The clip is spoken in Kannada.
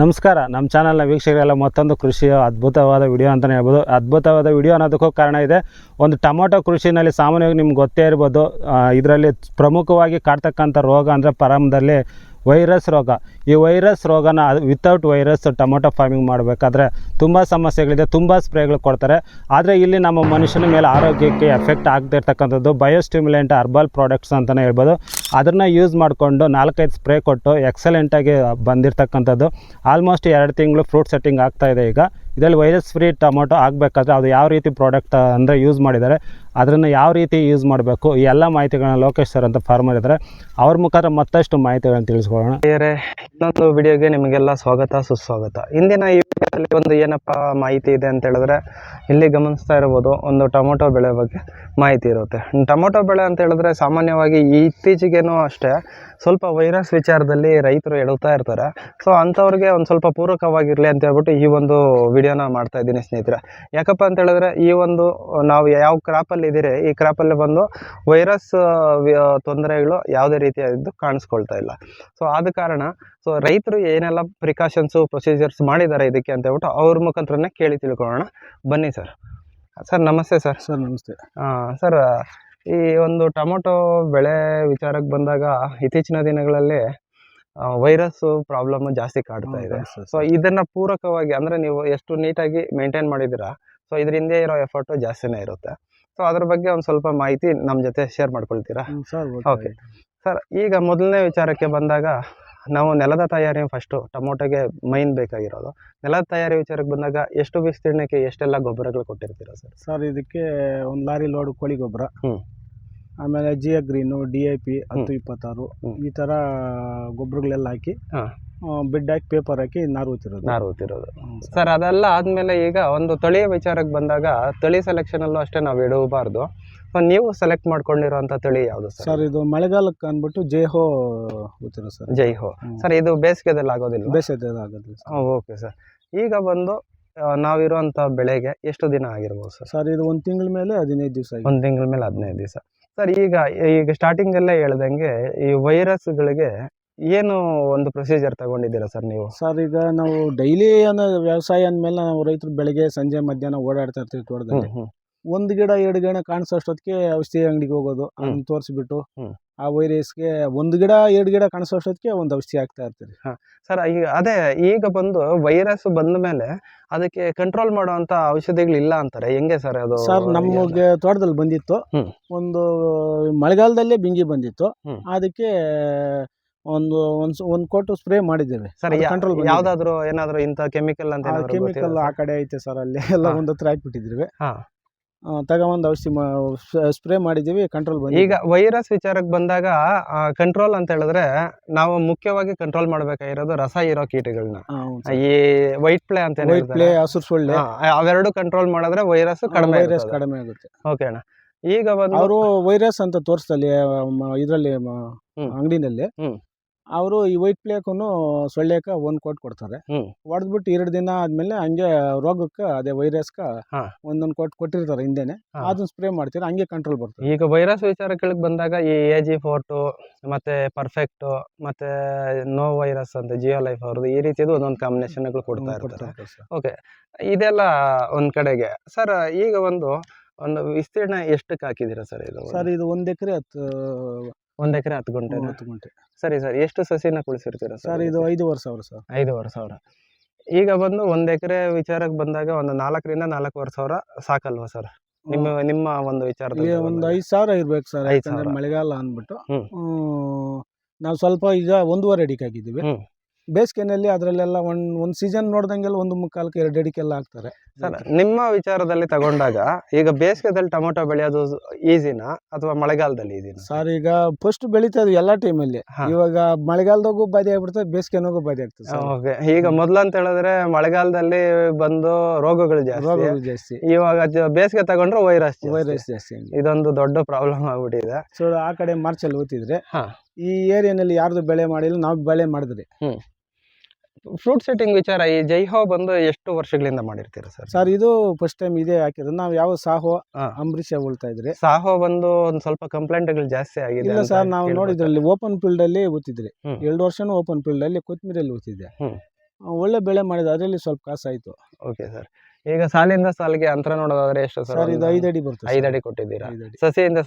ನಮಸ್ಕಾರ. ನಮ್ಮ ಚಾನಲ್ನ ವೀಕ್ಷಕರೆಲ್ಲ ಮತ್ತೊಂದು ಕೃಷಿಯ ಅದ್ಭುತವಾದ ವಿಡಿಯೋ ಅಂತಲೇ ಹೇಳ್ಬೋದು. ಅದ್ಭುತವಾದ ವಿಡಿಯೋ ಅನ್ನೋದಕ್ಕೂ ಕಾರಣ ಇದೆ. ಒಂದು ಟೊಮೊಟೊ ಕೃಷಿನಲ್ಲಿ ಸಾಮಾನ್ಯವಾಗಿ ನಿಮ್ಗೆ ಗೊತ್ತೇ ಇರ್ಬೋದು. ಇದರಲ್ಲಿ ಪ್ರಮುಖವಾಗಿ ಕಾಡ್ತಕ್ಕಂಥ ರೋಗ ಅಂದರೆ ಪ್ರಾರಂಭದಲ್ಲಿ ವೈರಸ್ ರೋಗ. ಈ ವೈರಸ್ ರೋಗನ ವಿತೌಟ್ ವೈರಸ್ ಟೊಮೊಟೊ ಫಾರ್ಮಿಂಗ್ ಮಾಡಬೇಕಾದ್ರೆ ತುಂಬ ಸಮಸ್ಯೆಗಳಿದೆ, ತುಂಬ ಸ್ಪ್ರೇಗಳು ಕೊಡ್ತಾರೆ. ಆದರೆ ಇಲ್ಲಿ ನಮ್ಮ ಮನುಷ್ಯನ ಮೇಲೆ ಆರೋಗ್ಯಕ್ಕೆ ಎಫೆಕ್ಟ್ ಆಗದೇ ಇರ್ತಕ್ಕಂಥದ್ದು ಬಯೋಸ್ಟಿಮ್ಯುಲೆಂಟ್ ಅರ್ಬಲ್ ಪ್ರಾಡಕ್ಟ್ಸ್ ಅಂತಲೇ ಹೇಳ್ಬೋದು. ಅದನ್ನು ಯೂಸ್ ಮಾಡಿಕೊಂಡು ನಾಲ್ಕೈದು ಸ್ಪ್ರೇ ಕೊಟ್ಟು ಎಕ್ಸಲೆಂಟಾಗಿ ಬಂದಿರತಕ್ಕಂಥದ್ದು. ಆಲ್ಮೋಸ್ಟ್ ಎರಡು ತಿಂಗಳು ಫ್ರೂಟ್ ಸೆಟ್ಟಿಂಗ್ ಆಗ್ತಾಯಿದೆ ಈಗ. ಇದರಲ್ಲಿ ವೈರಸ್ ಫ್ರೀ ಟೊಮೊಟೊ ಆಗಬೇಕಾದ್ರೆ ಅದು ಯಾವ ರೀತಿ ಪ್ರಾಡಕ್ಟ್ ಅಂದರೆ ಯೂಸ್ ಮಾಡಿದ್ದಾರೆ, ಅದನ್ನು ಯಾವ ರೀತಿ ಯೂಸ್ ಮಾಡಬೇಕು, ಈ ಎಲ್ಲ ಮಾಹಿತಿಗಳನ್ನ ಲೋಕೇಶ್ ಸರ್ ಅಂತ ಫಾರ್ಮರ್ ಇದ್ದಾರೆ ಅವ್ರ ಮುಖಾಂತರ ಮತ್ತಷ್ಟು ಮಾಹಿತಿಗಳನ್ನು ತಿಳಿಸ್ಕೊಳ್ಳೋಣ. ಬೇರೆ ಇನ್ನೊಂದು ವಿಡಿಯೋಗೆ ನಿಮಗೆಲ್ಲ ಸ್ವಾಗತ, ಸುಸ್ವಾಗತ. ಇಂದಿನ ಈ ವಿಡಿಯೋದಲ್ಲಿ ಒಂದು ಏನಪ್ಪ ಮಾಹಿತಿ ಇದೆ ಅಂತ ಹೇಳಿದ್ರೆ, ಇಲ್ಲಿ ಗಮನಿಸ್ತಾ ಇರ್ಬೋದು, ಒಂದು ಟೊಮೊಟೊ ಬೆಳೆ ಬಗ್ಗೆ ಮಾಹಿತಿ ಇರುತ್ತೆ. ಟೊಮೊಟೊ ಬೆಳೆ ಅಂತ ಹೇಳಿದ್ರೆ ಸಾಮಾನ್ಯವಾಗಿ ಇತ್ತೀಚೆಗೇನು ಅಷ್ಟೇ, ಸ್ವಲ್ಪ ವೈರಸ್ ವಿಚಾರದಲ್ಲಿ ರೈತರು ಎಡುತ್ತಾ ಇರ್ತಾರೆ. ಸೊ ಅಂಥವ್ರಿಗೆ ಒಂದು ಸ್ವಲ್ಪ ಪೂರಕವಾಗಿರಲಿ ಅಂತ ಹೇಳ್ಬಿಟ್ಟು ಈ ಒಂದು ವಿಡಿಯೋನ ಮಾಡ್ತಾ ಇದ್ದೀನಿ ಸ್ನೇಹಿತರೆ. ಯಾಕಪ್ಪ ಅಂತ ಹೇಳಿದ್ರೆ ಈ ಒಂದು ನಾವು ಯಾವ ಕ್ರಾಪಲ್ಲಿ ಇದ್ದೀರಿ ಈ ಕ್ರಾಪಲ್ಲಿ ಬಂದು ವೈರಸ್ ತೊಂದರೆಗಳು ಯಾವುದೇ ರೀತಿಯಾದ್ದು ಕಾಣಿಸ್ಕೊಳ್ತಾ ಇಲ್ಲ. ಸೊ ಆದ ಕಾರಣ ಸೊ ರೈತರು ಏನೆಲ್ಲ ಪ್ರಿಕಾಷನ್ಸು ಪ್ರೊಸೀಜರ್ಸ್ ಮಾಡಿದ್ದಾರೆ ಇದಕ್ಕೆ ಅಂತ ಹೇಳ್ಬಿಟ್ಟು ಅವ್ರ ಮುಖಾಂತರನೇ ಕೇಳಿ ತಿಳ್ಕೊಳ್ಳೋಣ. ಬನ್ನಿ ಸರ್ ಸರ್ ನಮಸ್ತೆ ಸರ್ ಸರ್ ನಮಸ್ತೆ. ಸರ್ ಈ ಒಂದು ಟೊಮೊಟೊ ಬೆಳೆ ವಿಚಾರಕ್ಕೆ ಬಂದಾಗ ಇತ್ತೀಚಿನ ದಿನಗಳಲ್ಲಿ ವೈರಸ್ಸು ಪ್ರಾಬ್ಲಮ್ ಜಾಸ್ತಿ ಕಾಡ್ತಾ ಇದೆ. ಸೊ ಇದನ್ನ ಪೂರಕವಾಗಿ ಅಂದ್ರೆ ನೀವು ಎಷ್ಟು ನೀಟಾಗಿ ಮೇಂಟೈನ್ ಮಾಡಿದಿರಾ ಸೊ ಇದರಿಂದ ಇರೋ ಎಫರ್ಟು ಜಾಸ್ತಿನೇ ಇರುತ್ತೆ. ಸೊ ಅದ್ರ ಬಗ್ಗೆ ಒಂದು ಸ್ವಲ್ಪ ಮಾಹಿತಿ ನಮ್ಮ ಜೊತೆ ಶೇರ್ ಮಾಡ್ಕೊಳ್ತೀರಾ? Sir Okay. ಸರ್ ಈಗ ಮೊದಲನೇ ವಿಚಾರಕ್ಕೆ ಬಂದಾಗ ನಾವು ನೆಲದ ತಯಾರಿ ಫಸ್ಟು ಟೊಮೊಟೊಗೆ ಮೈನ್ ಬೇಕಾಗಿರೋದು. ನೆಲದ ತಯಾರಿ ವಿಚಾರಕ್ಕೆ ಬಂದಾಗ ಎಷ್ಟು ವಿಸ್ತೀರ್ಣಕ್ಕೆ ಎಷ್ಟೆಲ್ಲ ಗೊಬ್ಬರಗಳು ಕೊಟ್ಟಿರ್ತೀರಾ ಸರ್ ಸರ್ ಇದಕ್ಕೆ ಒಂದು ಲಾರಿ ಲೋಡ್ ಕೋಳಿ ಗೊಬ್ಬರ. ಹ್ಮ್. ಆಮೇಲೆ ಜಿಯಾ ಗ್ರೀನು ಡಿ ಐ ಪಿ ಹತ್ತು ಇಪ್ಪತ್ತಾರು. ಈ ಥರ ಗೊಬ್ಬರಗಳೆಲ್ಲ ಹಾಕಿ ಬಿಡ್ ಹಾಕಿ ಪೇಪರ್ ಹಾಕಿ ನಾರು ಊತಿರೋದು. ನಾರು ಊತಿರೋದು. ಸರ್. ಅದೆಲ್ಲ ಆದಮೇಲೆ ಈಗ ಒಂದು ತಳಿಯ ವಿಚಾರಕ್ಕೆ ಬಂದಾಗ ತಳಿ ಸೆಲೆಕ್ಷನಲ್ಲೂ ಅಷ್ಟೇ ನಾವು ಇಡಬಾರ್ದು. ಸೊ ನೀವು ಸೆಲೆಕ್ಟ್ ಮಾಡ್ಕೊಂಡಿರೋಂಥ ತಳಿ ಯಾವುದು ಸರ್? ಇದು ಮಳೆಗಾಲಕ್ಕೆ ಅಂದ್ಬಿಟ್ಟು ಜೇಹೋ ಊತಿರೋ ಸರ್. ಜೈ ಹೋ ಸರ್ ಇದು ಬೇಸಿಗೆದಲ್ಲಿ ಆಗೋದಿಲ್ಲ ಬೇಸಿಗೆದಲ್ಲಿ ಆಗೋದಿಲ್ಲ ಓಕೆ ಸರ್. ಈಗ ಬಂದು ನಾವಿರುವಂತ ನಾವಿರುವಂಥ ಬೆಳೆಗೆ ಎಷ್ಟು ದಿನ ಆಗಿರ್ಬೋದು ಸರ್? ಸರ್ ಇದು ಒಂದು ತಿಂಗಳ ಮೇಲೆ ಹದಿನೈದು ದಿವಸ ಒಂದು ತಿಂಗಳ ಮೇಲೆ ಹದಿನೈದು ದಿವಸ. ಸರ್ ಈಗ ಈಗ ಸ್ಟಾರ್ಟಿಂಗಲ್ಲೇ ಹೇಳ್ದಂಗೆ ಈ ವೈರಸ್ಗಳಿಗೆ ಏನು ಒಂದು ಪ್ರೊಸೀಜರ್ ತಗೊಂಡಿದ್ದೀರಾ ಸರ್ ನೀವು? ಸರ್ ಈಗ ನಾವು ಡೈಲಿ ಅನ್ನೋ ವ್ಯವಸಾಯ ಅಂದಮೇಲೆ ನಾವು ರೈತರು ಬೆಳಗ್ಗೆ ಸಂಜೆ ಮಧ್ಯಾಹ್ನ ಓಡಾಡ್ತಾ ಇರ್ತೀವಿ ತೋಟದಲ್ಲಿ. ಒಂದು ಗಿಡ ಎರಡು ಗಿಡ ಕಾಣಿಸೋಷ್ಟೊತ್ತಿಗೆ ಔಷಧಿ ಅಂಗಡಿಗೆ ಹೋಗೋದು. ಅದನ್ನ ತೋರಿಸ್ಬಿಟ್ಟು ಹ್ಮ್. ಆ ವೈರಸ್ಗೆ ಒಂದು ಗಿಡ ಎರಡು ಗಿಡ ಕಾಣಿಸೋಷ್ಟೊತ್ತಿಗೆ ಒಂದು ಔಷಧಿ ಆಗ್ತಾ ಇರ್ತೀವಿ ಸರ್ ಈಗ ಅದೇ ಈಗ ಬಂದು ವೈರಸ್ ಬಂದ ಮೇಲೆ ಅದಕ್ಕೆ ಕಂಟ್ರೋಲ್ ಮಾಡುವಂತ ಔಷಧಿಗಳು ಇಲ್ಲ ಅಂತಾರೆ. ಹೆಂಗೆ ಸರ್ ಅದು ಸರ್ ನಮಗೆ ತೋಟದಲ್ಲಿ ಬಂದಿತ್ತು. ಹ್ಮ್. ಒಂದು ಮಳೆಗಾಲದಲ್ಲೇ ಬಿಂಗಿ ಬಂದಿತ್ತು. ಹ್ಮ್. ಅದಕ್ಕೆ ಒಂದು ಒಂದು ಒಂದು ಕೋಟು ಸ್ಪ್ರೇ ಮಾಡಿದ್ದೇವೆ. ಸರ್ ಕಂಟ್ರೋಲ್ ಯಾವ್ದಾದ್ರು ಏನಾದ್ರು ಇಂತ ಕೆಮಿಕಲ್ ಅಂತ ಏನಾದ್ರು ಕೆಮಿಕಲ್ ಆ ಕಡೆ ಐತೆ ಸರ್ ಅಲ್ಲಿ ಎಲ್ಲ ಹಾ. ಒಂದು ಹತ್ರ ಹಾಕ್ಬಿಟ್ಟಿದ್ವಿ ಹಾ. ತಗೊಂಬಂದು ಔಷಧಿ ಸ್ಪ್ರೇ ಮಾಡಿದ್ದೀವಿ ಕಂಟ್ರೋಲ್ ಬಂದಿದೆ. ಈಗ ವೈರಸ್ ವಿಚಾರಕ್ಕೆ ಬಂದಾಗ ಕಂಟ್ರೋಲ್ ಅಂತ ಹೇಳಿದ್ರೆ ನಾವು ಮುಖ್ಯವಾಗಿ ಕಂಟ್ರೋಲ್ ಮಾಡಬೇಕಾಗಿರೋದು ರಸ ಇರೋ ಕೀಟಗಳನ್ನ ಈ ವೈಟ್ ಪ್ಲೇ ಅಂತ ವೈಟ್ ಪ್ಲೇ ಹಸಿರು ಸೊಳ್ಳೆ. ಅವೆರಡು ಕಂಟ್ರೋಲ್ ಮಾಡಿದ್ರೆ ವೈರಸ್ ಕಡಿಮೆ ವೈರಸ್ ಕಡಿಮೆ ಆಗುತ್ತೆ. ಓಕೆ ಅಣ್ಣ. ಈಗ ಅವರು ವೈರಸ್ ಅಂತ ತೋರಿಸ್ತಲ್ಲಿ ಇದರಲ್ಲಿ. ಅಂಗಡಿನಲ್ಲಿ. ಅವರು ಈ ವೈಟ್ ಪ್ಲೇಕೂ ಸೊಳ್ಳೆಕ ಒಂದು ಕೋಟ್ ಕೊಡ್ತಾರೆ. ಹೊಡೆದ್ಬಿಟ್ಟು ಎರಡು ದಿನ ಆದ್ಮೇಲೆ ಹಂಗೆ ರೋಗಕ್ಕೆ ಅದೇ ವೈರಸ್ಗೆ. ಒಂದೊಂದು ಕೋಟ್ ಕೊಟ್ಟಿರ್ತಾರೆ ಹಿಂದೆನೆ. ಅದನ್ನ ಸ್ಪ್ರೇ ಮಾಡ್ತೀರಾ ಹಂಗೆ ಕಂಟ್ರೋಲ್ ಬರ್ತದೆ ಈಗ ವೈರಸ್ ವಿಚಾರ ಕೇಳಕ್ ಬಂದಾಗ ಈ ಎ ಜಿ ಫೋರ್ಟು ಮತ್ತೆ ಪರ್ಫೆಕ್ಟ್ ಮತ್ತೆ ನೋ ವೈರಸ್ ಅಂತ ಜಿಯೋ ಲೈಫ್ ಅವ್ರದ್ದು ಈ ರೀತಿದು ಒಂದೊಂದು ಕಾಂಬಿನೇಷನ್ಗಳು ಕೊಡ್ತಾ ಇರ್ತಾರೆ ಓಕೆ. ಇದೆಲ್ಲ ಒಂದ್ ಕಡೆಗೆ ಸರ್ ಈಗ ಒಂದು ಒಂದು ವಿಸ್ತೀರ್ಣ ಎಷ್ಟಕ್ಕೆ ಹಾಕಿದ್ದೀರಾ ಸರ್ ಇದು ಸರ್ ಇದು ಒಂದು ಎಕರೆ ಹತ್ತು ಒಂದ್ ಎಕರೆ ಹತ್ತು ಗಂಟೆ ಹತ್ತು ಗುಂಟೆ. ಸರಿ ಸರ್. ಎಷ್ಟು ಸಸಿನ ಕುಳಿಸಿರ್ತೀರ ಸರ್? ಇದು ಐದೂವರೆ ಸಾವಿರ ಸರ್. ಐದೂವರೆ ಸಾವಿರ. ಈಗ ಬಂದು ಒಂದು ಎಕರೆ ವಿಚಾರಕ್ಕೆ ಬಂದಾಗ ಒಂದು ನಾಲ್ಕರಿಂದ ನಾಲ್ಕೂವರೆ ಸಾವಿರ ಸಾಕಲ್ವಾ ಸರ್? ನಿಮ್ಮ ನಿಮ್ಮ ಒಂದು ವಿಚಾರ ವಿಚಾರದಲ್ಲಿ ಒಂದು? ಐದು ಸಾವಿರ ಇರ್ಬೇಕು ಸರ್ ಐದು ಸಾವಿರ. ಮಳೆಗಾಲ ಅಂದ್ಬಿಟ್ಟು. ನಾವು ಸ್ವಲ್ಪ ಈಗ ಒಂದೂವರೆ ಅಡಿಕೆ ಹಾಕಿದ್ದೀವಿ ಹ್ಮ್. ಬೇಸಿಗೆನಲ್ಲಿ ಅದರಲ್ಲೆಲ್ಲ ಒಂದು ಒಂದು ಸೀಸನ್ ನೋಡ್ದಂಗೆಲ್ಲ ಒಂದು ಮುಕ್ಕಾಲ್ಕೆ ಎರಡು ಅಡಿಕೆಲ್ಲ ಹಾಕ್ತಾರೆ. ಸರ್ ನಿಮ್ಮ ವಿಚಾರದಲ್ಲಿ ತಗೊಂಡಾಗ ಈಗ ಬೇಸಿಗೆದಲ್ಲಿ ಟೊಮೊಟೊ ಬೆಳೆಯೋದು ಈಸಿನಾ ಅಥವಾ ಮಳೆಗಾಲದಲ್ಲಿ ಈಸಿನಾ? ಸರ್ ಈಗ ಫಸ್ಟ್ ಬೆಳೀತಾ ಇದ್ವಿ ಎಲ್ಲ ಟೈಮಲ್ಲಿ. ಇವಾಗ ಮಳೆಗಾಲದಾಗೂ ಬಾಧೆ ಆಗ್ಬಿಡ್ತದೆ ಬೇಸಿಗೆನಾಗೂ ಬಾಧೆ ಆಗ್ತದೆ ಓಕೆ ಈಗ ಮೊದಲು ಅಂತ ಹೇಳಿದ್ರೆ ಮಳೆಗಾಲದಲ್ಲಿ ಬಂದು ರೋಗಗಳು ಜಾಸ್ತಿ. ರೋಗಗಳು ಜಾಸ್ತಿ. ಇವಾಗ ಬೇಸಿಗೆ ತಗೊಂಡ್ರೆ ವೈರಸ್ ವೈರಸ್ ಜಾಸ್ತಿ ಇದೊಂದು ದೊಡ್ಡ ಪ್ರಾಬ್ಲಮ್ ಆಗ್ಬಿಟ್ಟಿದೆ. ಸೊ ಆ ಕಡೆ ಮಾರ್ಚಲ್ಲಿ ಓದ್ತಿದ್ರೆ ಹಾ. ಈ ಏರಿಯಾನಲ್ಲಿ ಯಾರ್ದು ಬೆಳೆ ಮಾಡಿಲ್ಲ ನಾವು ಬೆಳೆ ಮಾಡಿದ್ರಿ. ಫ್ರೂಟ್ ಸೆಟ್ಟಿಂಗ್ ವಿಚಾರ ಈ ಜೈಹೋ ಬಂದು ಎಷ್ಟು ವರ್ಷಗಳಿಂದ ಮಾಡಿರ್ತೀರಾ ಸರ್? ಸರ್ ಇದು ಫಸ್ಟ್ ಟೈಮ್ ಇದೇ ಹಾಕಿದ್ರು ನಾವು ಯಾವ ಸಾಹೋ ಅಂಬರೀಷ್ ಉಳ್ತಾ ಇದ್ರಿ. ಸಾಹೋ ಬಂದು ಒಂದ್ ಸ್ವಲ್ಪ ಕಂಪ್ಲೇಂಟ್ಗಳು ಜಾಸ್ತಿ ಆಗಿದೆ ಇಲ್ಲ ಸರ್ ನಾವು. ನೋಡಿದ್ರಲ್ಲಿ ಓಪನ್ ಫೀಲ್ಡ್ ಅಲ್ಲಿ ಹ್ಮ್. ಎರಡು ವರ್ಷನೂ ಓಪನ್ ಫೀಲ್ಡ್ ಅಲ್ಲಿ ಕೊತ್ಮೀರಿಯಲ್ಲಿ ಓದ್ತಿದ್ದೆ ಹ್ಮ್. ಒಳ್ಳೆ ಬೆಳೆ ಮಾಡಿದ ಅದರಲ್ಲಿ ಸ್ವಲ್ಪ ಕಾಸಾಯ್ತು. Okay sir. ಈಗ ಸಾಲಿಂದ ಸಾಲಿಗೆ ಅಂತರ ನೋಡೋದಾದ್ರೆ ಎಷ್ಟು ಸರ್? ಇದು ಐದು ಅಡಿ ಬರ್ತದೆ ಐದು ಅಡಿ ಕೊಟ್ಟಿದ್ದೀರಾ? ಸಸಿಯಿಂದ